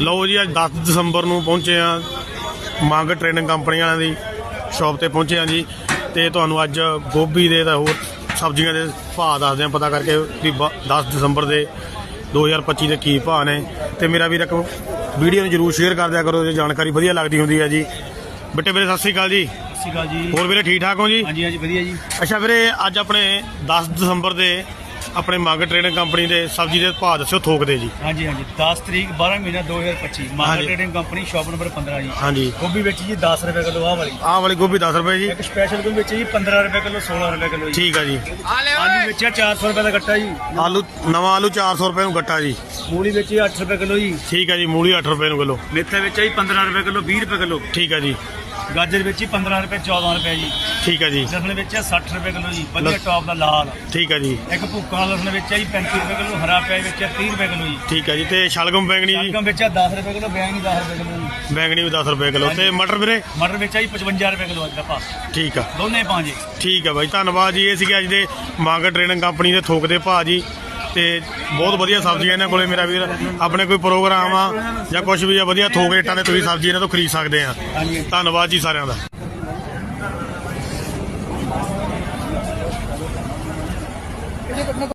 ਲਓ ਜੀ ਅੱਜ 10 ਦਸੰਬਰ ਨੂੰ ਪਹੁੰਚੇ ਆ ਮੰਗ ਟ੍ਰੇਡਿੰਗ ਕੰਪਨੀ ਵਾਲਿਆਂ ਦੀ ਸ਼ਾਪ ਤੇ ਪਹੁੰਚੇ ਆ ਜੀ। ਤੇ ਤੁਹਾਨੂੰ ਅੱਜ ਗੋਭੀ ਦੇ ਤਾਂ ਹੋਰ ਸਬਜ਼ੀਆਂ ਦੇ ਭਾਅ ਦੱਸਦੇ ਆ ਪਤਾ ਕਰਕੇ ਵੀ ਬ- 10 ਦਸੰਬਰ ਦੇ 2025 ਦੇ ਕੀ ਭਾਅ ਨੇ। ਤੇ ਮੇਰਾ ਵੀਰ ਇੱਕ ਵੀਡੀਓ ਨੂੰ ਜਰੂਰ ਸ਼ੇਅਰ ਕਰ ਦਿਆ ਕਰੋ ਜੇ ਜਾਣਕਾਰੀ ਵਧੀਆ ਲੱਗਦੀ ਹੁੰਦੀ ਹੈ ਜੀ। ਬੇਟੇ ਵੀਰੇ ਸਤਿ ਸ੍ਰੀ ਅਕਾਲ ਜੀ। ਸਤਿ ਸ਼੍ਰੀ ਅਕਾਲ ਜੀ। ਹੋਰ ਵੀਰੇ ਠੀਕ ਠਾਕ ਹੋ ਜੀ? ਹਾਂਜੀ ਹਾਂਜੀ ਵਧੀਆ ਜੀ। ਅੱਛਾ ਵੀਰੇ ਅੱਜ ਆਪਣੇ 10 ਦਸੰਬਰ ਦੇ ਆਪਣੇ ਮੰਗ ਟ੍ਰੇਡਿੰਗ ਕੰਪਨੀ ਦੇ ਸਬਜ਼ੀ ਦੇ ਭਾਅ ਦੱਸਿਓ ਥੋਕ ਦੇ ਜੀ। ਹਾਂਜੀ ਹਾਂਜੀ। 10 ਤਰੀਕ 12 ਮਹੀਨਾ 2025 market. Trading company shop number 15 ਜੀ। ਹਾਂਜੀ। ਗੋਭੀ ਵਿੱਚ ਜੀ 10 ਰੁਪਏ ਕਿਲੋ ਆਹ ਵਾਲੀ। ਆਹ ਵਾਲੀ ਗੋਭੀ 10 ਰੁਪਏ ਜੀ। ਇੱਕ ਸਪੈਸ਼ਲ ਗੋਭੀ ਵਿੱਚ ਜੀ 15 ਰੁਪਏ ਕਿਲੋ 16 ਰੁਪਏ ਕਿਲੋ ਜੀ। ਠੀਕ ਆ ਜੀ। ਆਲੂ ਵਿੱਚ ਆ 400 ਰੁਪਏ ਦਾ ਗੱਟਾ ਜੀ। ਆਲੂ ਨਵਾਂ ਆਲੂ 400 ਰੁਪਏ ਨੂੰ ਗੱਟਾ ਜੀ। ਮੂਲੀ ਵਿੱਚ ਜੀ 8 ਰੁਪਏ ਕਿਲੋ ਜੀ। ਠੀਕ ਹੈ ਜੀ ਮੂਲੀ 8 ਰੁਪਏ ਨੂੰ ਕਿਲੋ। ਮੇਥੇ ਵਿੱਚ ਜੀ 15 ਰੁਪਏ ਕਿਲੋ 20 ਰੁਪਏ ਕਿਲੋ। ਠੀਕ ਹੈ ਜੀ। ਗਾਜਰ ਵਿੱਚ ਜੀ 15 ਰੁਪਏ 14 ਰੁਪਏ ਜੀ। ਠੀਕ ਹੈ ਜੀ। ਲਸਣ ਵਿੱਚ ਆ 60 ਰੁਪਏ ਕਿਲੋ ਜੀ। ਵਧੀਆ ਟੌਪ ਦਾ ਲਾਲ। ਠੀਕ ਹੈ ਜੀ। ਇੱਕ ਭੁੱਕਾ ਲਸਣ ਵਿੱਚ ਆ ਜੀ 35 ਰੁਪਏ ਕਿਲੋ ਹਰਾ ਪਿਆਜ਼ ਵਿੱਚ ਆ 30 ਰੁਪਏ ਕਿਲੋ ਜੀ। ਠੀਕ ਹੈ ਜੀ ਤੇ ਸ਼ਲਗਮ ਬੈਂਗਣੀ ਜੀ? ਸ਼ਲਗਮ ਵਿੱਚ ਆ 10 ਰੁਪਏ ਕਿਲੋ ਬੈਂਗਣੀ 10 ਰੁਪਏ ਕਿਲੋ ਜੀ। ਬੈਂਗਣੀ ਵੀ 10 ਰੁਪਏ ਕਿਲੋ ਤੇ ਮਟਰ ਵੀਰੇ? ਮਟਰ ਵਿੱਚ ਆ ਜੀ 55 ਰੁਪਏ ਕਿਲੋ ਅੱਜ ਦਾ ਭਾਅ। ਠੀਕ ਆ। ਦੋਨੇ ਪਾਂਜੇ ਠੀਕ ਹੈ ਬਾਈ ਧੰਨਵਾਦ ਜੀ ਇਹ ਸੀਗੇ ਅੱਜ ਦੇ ਮੰਗ ਟ੍ਰੇਡਿੰਗ ਕੰਪਨੀ ਦੇ ਥੋਕ ਦੇ ਭਾਅ ਜੀ। ਤੇ ਬਹੁਤ ਵਧੀਆ ਸਬਜ਼ੀਆਂ ਇਹਨਾਂ ਕੋਲੇ ਮੇਰਾ ਵੀਰ। ਆਪਣੇ ਕੋਈ ਪ੍ਰੋਗਰਾਮ ਆ ਜਾਂ ਕੁਝ ਵੀ ਆ ਵਧੀਆ ਥੋਕ ਰੇਟਾਂ ਤੇ ਤੁਸੀਂ ਸਬਜ਼ੀ ਇਹਨਾਂ ਤੋਂ ਖਰੀਦ ਸਕਦੇ ਆ। ਧੰਨਵਾਦ ਜੀ ਸਾਰਿਆਂ ਦਾ।